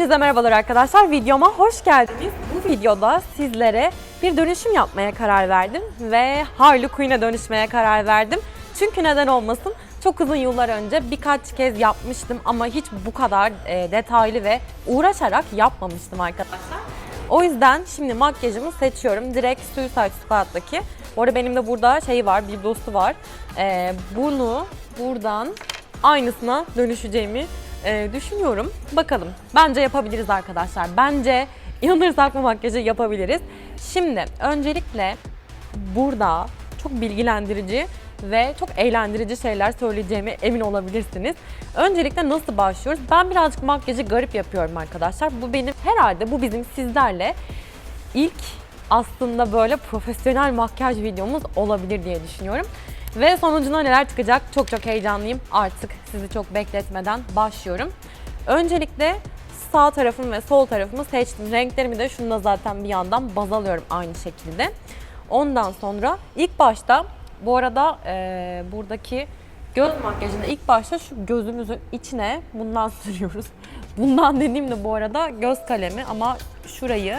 Hepinize merhabalar arkadaşlar. Videoma hoş geldiniz. Bu videoda sizlere bir dönüşüm yapmaya karar verdim ve Harley Quinn'e dönüşmeye karar verdim. Çünkü neden olmasın? Çok uzun yıllar önce birkaç kez yapmıştım ama hiç bu kadar e, detaylı ve uğraşarak yapmamıştım arkadaşlar. O yüzden şimdi makyajımı seçiyorum. Direkt Suicide Squad'daki. Bu arada benim de burada şey var, bir dostu var. E, bunu buradan aynısına dönüşeceğimi e, düşünüyorum. Bakalım. Bence yapabiliriz arkadaşlar. Bence inanırsak bu makyajı yapabiliriz. Şimdi öncelikle burada çok bilgilendirici ve çok eğlendirici şeyler söyleyeceğime emin olabilirsiniz. Öncelikle nasıl başlıyoruz? Ben birazcık makyajı garip yapıyorum arkadaşlar. Bu benim herhalde bu bizim sizlerle ilk aslında böyle profesyonel makyaj videomuz olabilir diye düşünüyorum. Ve sonucunda neler çıkacak çok çok heyecanlıyım. Artık sizi çok bekletmeden başlıyorum. Öncelikle sağ tarafım ve sol tarafımı seçtim. Renklerimi de şununla zaten bir yandan baz alıyorum aynı şekilde. Ondan sonra ilk başta bu arada eee, buradaki göz makyajını ilk başta şu gözümüzün içine bundan sürüyoruz. Bundan dediğimde bu arada göz kalemi ama şurayı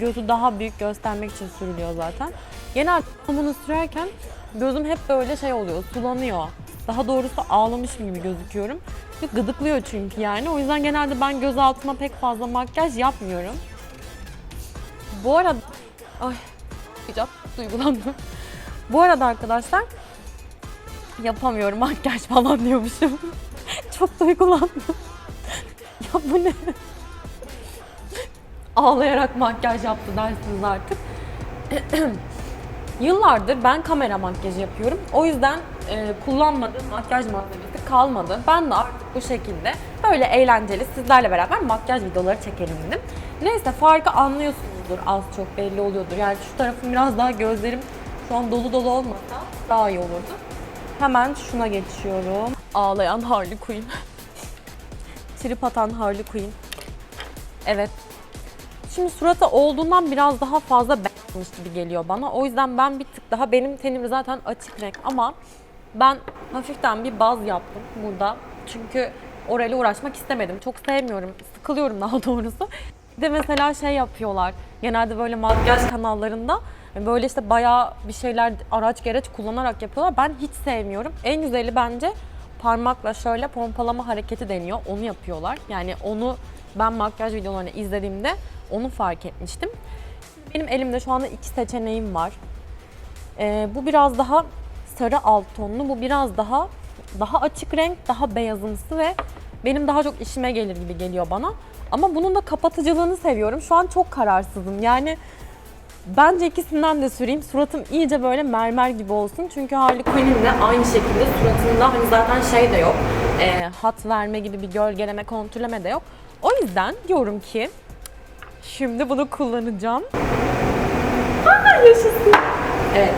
gözü daha büyük göstermek için sürülüyor zaten. Genelde bunu sürerken gözüm hep böyle şey oluyor, sulanıyor. Daha doğrusu ağlamışım gibi gözüküyorum. Ve Gıdıklıyor çünkü yani. O yüzden genelde ben göz altıma pek fazla makyaj yapmıyorum. Bu arada... Ay, hicap duygulandım. Bu arada arkadaşlar yapamıyorum makyaj falan diyormuşum. Çok duygulandım. ya bu ne? Ağlayarak makyaj yaptı dersiniz artık. Yıllardır ben kamera makyajı yapıyorum. O yüzden e, kullanmadığım makyaj malzemesi kalmadı. Ben de artık bu şekilde böyle eğlenceli sizlerle beraber makyaj videoları çekelim dedim. Neyse farkı anlıyorsunuzdur az çok belli oluyordur. Yani şu tarafım biraz daha gözlerim şu an dolu dolu olmasa daha iyi olurdu. Hemen şuna geçiyorum. Ağlayan Harley Quinn. Trip atan Harley Quinn. Evet. Şimdi suratı olduğundan biraz daha fazla beyazmış gibi geliyor bana. O yüzden ben bir tık daha benim tenim zaten açık renk ama ben hafiften bir baz yaptım burada. Çünkü orayla uğraşmak istemedim. Çok sevmiyorum. Sıkılıyorum daha doğrusu. Bir de mesela şey yapıyorlar. Genelde böyle makyaj kanallarında böyle işte bayağı bir şeyler araç gereç kullanarak yapıyorlar. Ben hiç sevmiyorum. En güzeli bence parmakla şöyle pompalama hareketi deniyor. Onu yapıyorlar. Yani onu ben makyaj videolarını izlediğimde onu fark etmiştim. Benim elimde şu anda iki seçeneğim var. Ee, bu biraz daha sarı alt tonlu, bu biraz daha daha açık renk, daha beyazımsı ve benim daha çok işime gelir gibi geliyor bana. Ama bunun da kapatıcılığını seviyorum. Şu an çok kararsızım. Yani bence ikisinden de süreyim. Suratım iyice böyle mermer gibi olsun. Çünkü Harley Quinn'in aynı şekilde suratında hani zaten şey de yok. e, hat verme gibi bir gölgeleme, kontürleme de yok. O yüzden diyorum ki şimdi bunu kullanacağım. Aa, yaşasın. Evet.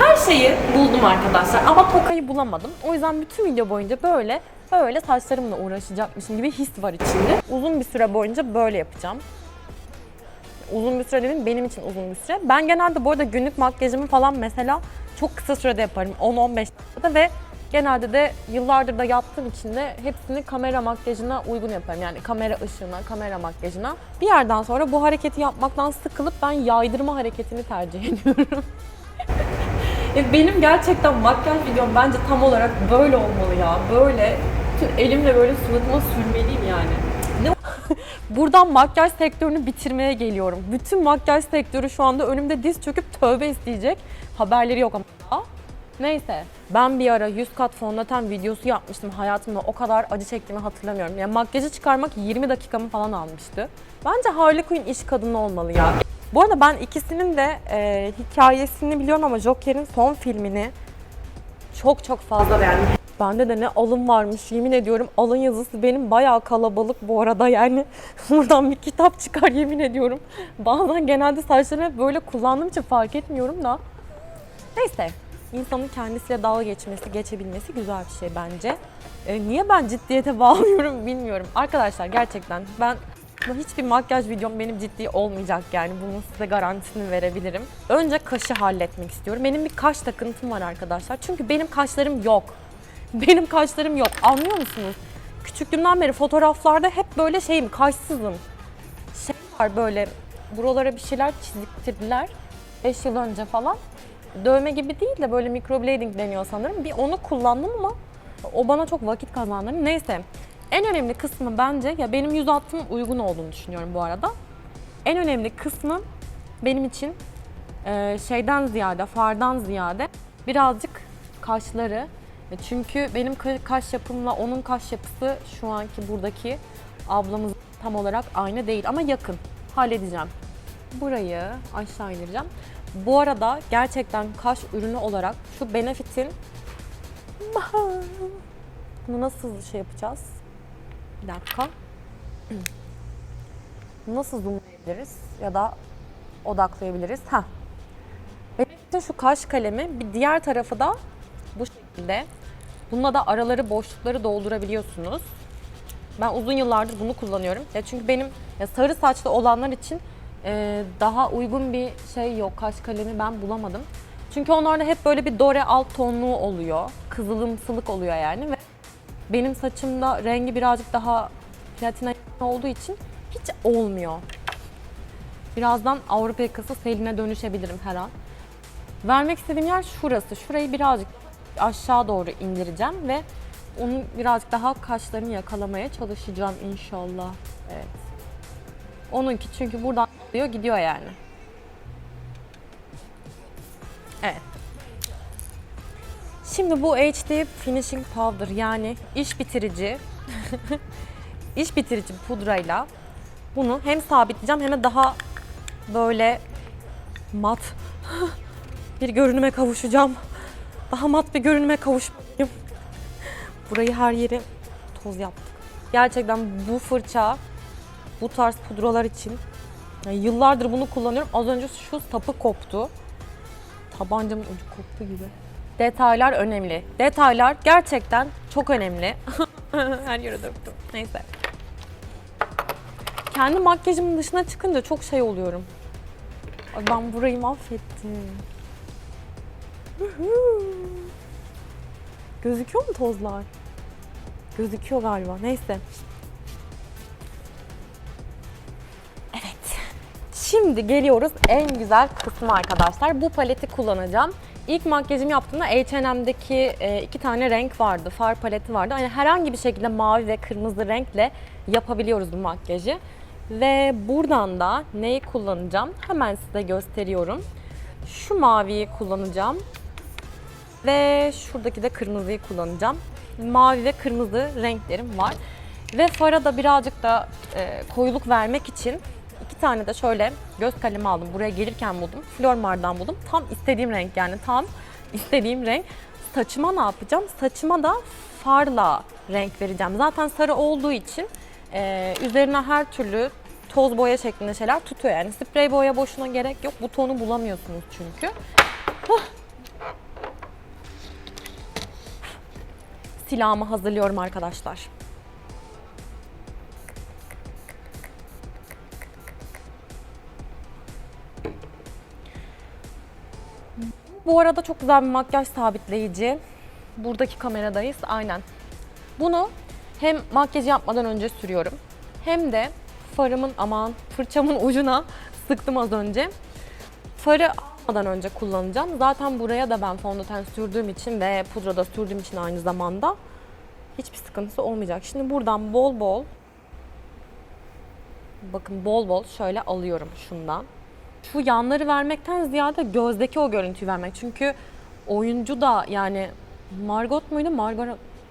Her şeyi buldum arkadaşlar ama tokayı bulamadım. O yüzden bütün video boyunca böyle böyle saçlarımla uğraşacakmışım gibi his var içinde. Uzun bir süre boyunca böyle yapacağım. Uzun bir süre dedim benim için uzun bir süre. Ben genelde bu arada günlük makyajımı falan mesela çok kısa sürede yaparım. 10-15 dakikada ve genelde de yıllardır da yaptığım için de hepsini kamera makyajına uygun yaparım. Yani kamera ışığına, kamera makyajına. Bir yerden sonra bu hareketi yapmaktan sıkılıp ben yaydırma hareketini tercih ediyorum. Ya benim gerçekten makyaj videom bence tam olarak böyle olmalı ya. Böyle elimle böyle suratıma sürmeliyim yani. Ne Buradan makyaj sektörünü bitirmeye geliyorum. Bütün makyaj sektörü şu anda önümde diz çöküp tövbe isteyecek. Haberleri yok ama. Neyse. Ben bir ara 100 kat fondöten videosu yapmıştım hayatımda. O kadar acı çektiğimi hatırlamıyorum. Yani makyajı çıkarmak 20 dakikamı falan almıştı. Bence Harley Quinn iş kadını olmalı ya. Bu arada ben ikisinin de e, hikayesini biliyorum ama Joker'in son filmini çok çok fazla beğendim. Bende de ne alın varmış yemin ediyorum. Alın yazısı benim bayağı kalabalık bu arada yani. Buradan bir kitap çıkar yemin ediyorum. Bazen genelde saçlarımı böyle kullandığım için fark etmiyorum da. Neyse. İnsanın kendisiyle dalga geçmesi, geçebilmesi güzel bir şey bence. E, niye ben ciddiyete bağlıyorum bilmiyorum. Arkadaşlar gerçekten ben hiçbir makyaj videom benim ciddi olmayacak yani bunun size garantisini verebilirim. Önce kaşı halletmek istiyorum. Benim bir kaş takıntım var arkadaşlar. Çünkü benim kaşlarım yok. Benim kaşlarım yok. Anlıyor musunuz? küçüklüğümden beri fotoğraflarda hep böyle şeyim, kaşsızım. Şey var böyle, buralara bir şeyler çiziktirdiler. 5 yıl önce falan. Dövme gibi değil de böyle microblading deniyor sanırım. Bir onu kullandım ama o bana çok vakit kazandırdı. Neyse. En önemli kısmı bence, ya benim yüz hattım uygun olduğunu düşünüyorum bu arada. En önemli kısmı benim için e, şeyden ziyade, fardan ziyade birazcık kaşları. E, Çünkü benim ka- kaş yapımla onun kaş yapısı şu anki buradaki ablamız tam olarak aynı değil ama yakın. Halledeceğim. Burayı aşağı indireceğim. Bu arada gerçekten kaş ürünü olarak şu Benefit'in bunu nasıl şey yapacağız? Bir dakika. Nasıl zoomlayabiliriz ya da odaklayabiliriz? Ha. Benefit'in şu kaş kalemi bir diğer tarafı da bu şekilde. Bununla da araları boşlukları doldurabiliyorsunuz. Ben uzun yıllardır bunu kullanıyorum. Ya çünkü benim ya sarı saçlı olanlar için e, daha uygun bir şey yok. Kaş kalemi ben bulamadım. Çünkü onlarda hep böyle bir dore alt tonluğu oluyor. Kızılımsılık oluyor yani ve benim saçımda rengi birazcık daha platine yakın olduğu için hiç olmuyor. Birazdan Avrupa yakası Selin'e dönüşebilirim her an. Vermek istediğim yer şurası. Şurayı birazcık aşağı doğru indireceğim ve onun birazcık daha kaşlarını yakalamaya çalışacağım inşallah. Evet. Onunki çünkü buradan gidiyor gidiyor yani. Evet. Şimdi bu HD Finishing Powder yani iş bitirici iş bitirici pudrayla bunu hem sabitleyeceğim hem de daha böyle mat bir görünüme kavuşacağım. Daha mat bir görünüme kavuşmalıyım. Burayı her yeri toz yaptık. Gerçekten bu fırça bu tarz pudralar için yani yıllardır bunu kullanıyorum. Az önce şu sapı koptu. Tabancamın ucu koptu gibi. Detaylar önemli. Detaylar gerçekten çok önemli. her yere döktüm. Neyse. Kendi makyajımın dışına çıkınca çok şey oluyorum. Ay ben burayı mahvettim. Gözüküyor mu tozlar? Gözüküyor galiba. Neyse. Şimdi geliyoruz en güzel kısmı arkadaşlar. Bu paleti kullanacağım. İlk makyajımı yaptığımda H&M'deki e, iki tane renk vardı. Far paleti vardı. Yani herhangi bir şekilde mavi ve kırmızı renkle yapabiliyoruz bu makyajı. Ve buradan da neyi kullanacağım? Hemen size gösteriyorum. Şu maviyi kullanacağım. Ve şuradaki de kırmızıyı kullanacağım. Mavi ve kırmızı renklerim var. Ve fara da birazcık da e, koyuluk vermek için iki tane de şöyle göz kalemi aldım. Buraya gelirken buldum. Flormar'dan buldum. Tam istediğim renk yani tam istediğim renk. Saçıma ne yapacağım? Saçıma da farla renk vereceğim. Zaten sarı olduğu için e, üzerine her türlü toz boya şeklinde şeyler tutuyor. Yani sprey boya boşuna gerek yok. Bu tonu bulamıyorsunuz çünkü. silahımı hazırlıyorum arkadaşlar. Bu arada çok güzel bir makyaj sabitleyici. Buradaki kameradayız. Aynen. Bunu hem makyaj yapmadan önce sürüyorum. Hem de farımın aman fırçamın ucuna sıktım az önce. Farı almadan önce kullanacağım. Zaten buraya da ben fondöten sürdüğüm için ve pudra da sürdüğüm için aynı zamanda hiçbir sıkıntısı olmayacak. Şimdi buradan bol bol bakın bol bol şöyle alıyorum şundan. Şu yanları vermekten ziyade gözdeki o görüntüyü vermek. Çünkü oyuncu da yani Margot muydu? Margot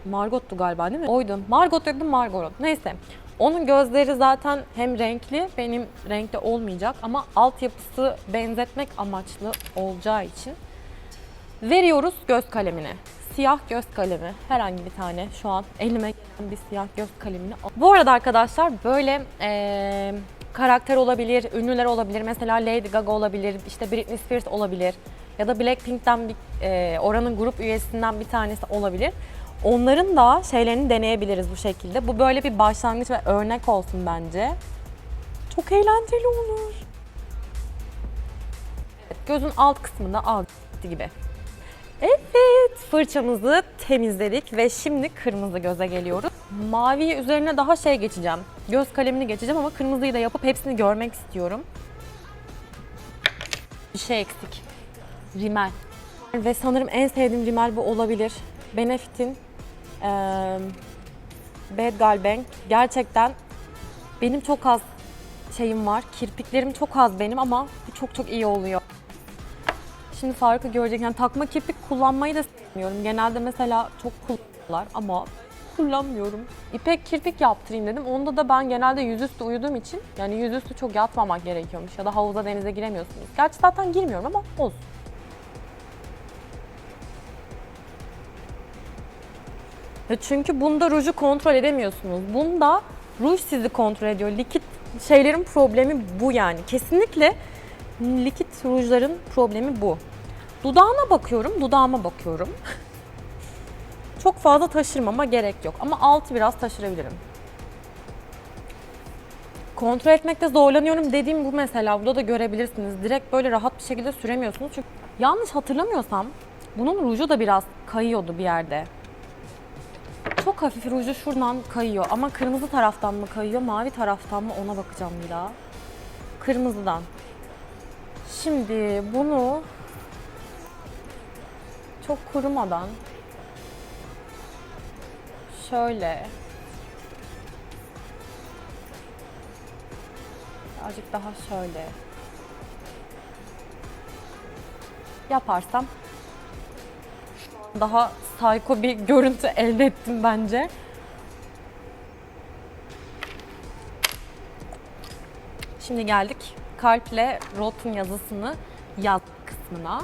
Margot'tu galiba değil mi? Oydu. Margot dedim Margot. Neyse. Onun gözleri zaten hem renkli, benim renkli olmayacak ama altyapısı benzetmek amaçlı olacağı için veriyoruz göz kalemini. Siyah göz kalemi. Herhangi bir tane şu an elime gelen bir siyah göz kalemini. al- Bu arada arkadaşlar böyle eee, karakter olabilir, ünlüler olabilir. Mesela Lady Gaga olabilir, işte Britney Spears olabilir. Ya da Blackpink'ten bir eee, oranın grup üyesinden bir tanesi olabilir. Onların da şeylerini deneyebiliriz bu şekilde. Bu böyle bir başlangıç ve örnek olsun bence. Çok eğlenceli olur. Evet, gözün alt kısmında al gibi. Evet, fırçamızı temizledik ve şimdi kırmızı göze geliyoruz. Mavi üzerine daha şey geçeceğim. Göz kalemini geçeceğim ama kırmızıyı da yapıp hepsini görmek istiyorum. Bir şey eksik. Rimel. Ve sanırım en sevdiğim rimel bu olabilir. Benefit'in eee Bad Girl Bang. Gerçekten benim çok az şeyim var. Kirpiklerim çok az benim ama bu çok çok iyi oluyor. Şimdi farkı görecek. Yani takma kirpik kullanmayı da sevmiyorum. Genelde mesela çok kullanıyorlar ama kullanmıyorum. İpek kirpik yaptırayım dedim. Onda da ben genelde yüzüstü uyuduğum için yani yüzüstü çok yatmamak gerekiyormuş ya da havuza denize giremiyorsunuz. Gerçi zaten girmiyorum ama olsun. Ya çünkü bunda ruju kontrol edemiyorsunuz. Bunda ruj sizi kontrol ediyor. Likit şeylerin problemi bu yani. Kesinlikle likit rujların problemi bu. Dudağına bakıyorum, dudağıma bakıyorum. Çok fazla taşırmama gerek yok ama altı biraz taşırabilirim. Kontrol etmekte zorlanıyorum dediğim bu mesela. Burada da görebilirsiniz. Direkt böyle rahat bir şekilde süremiyorsunuz. Çünkü yanlış hatırlamıyorsam bunun ruju da biraz kayıyordu bir yerde. Çok hafif ruju şuradan kayıyor ama kırmızı taraftan mı kayıyor, mavi taraftan mı ona bakacağım bir daha. Kırmızıdan. Şimdi bunu çok kurumadan şöyle birazcık daha şöyle yaparsam daha psycho bir görüntü elde ettim bence. Şimdi geldik kalple rotun yazısını yaz kısmına.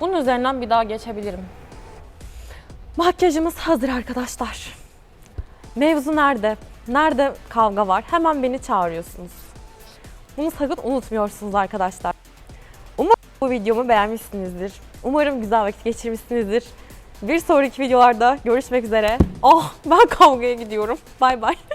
Bunun üzerinden bir daha geçebilirim. Makyajımız hazır arkadaşlar. Mevzu nerede? Nerede kavga var? Hemen beni çağırıyorsunuz. Bunu sakın unutmuyorsunuz arkadaşlar. Umarım bu videomu beğenmişsinizdir. Umarım güzel vakit geçirmişsinizdir. Bir sonraki videolarda görüşmek üzere. Oh ben kavgaya gidiyorum. Bay bay.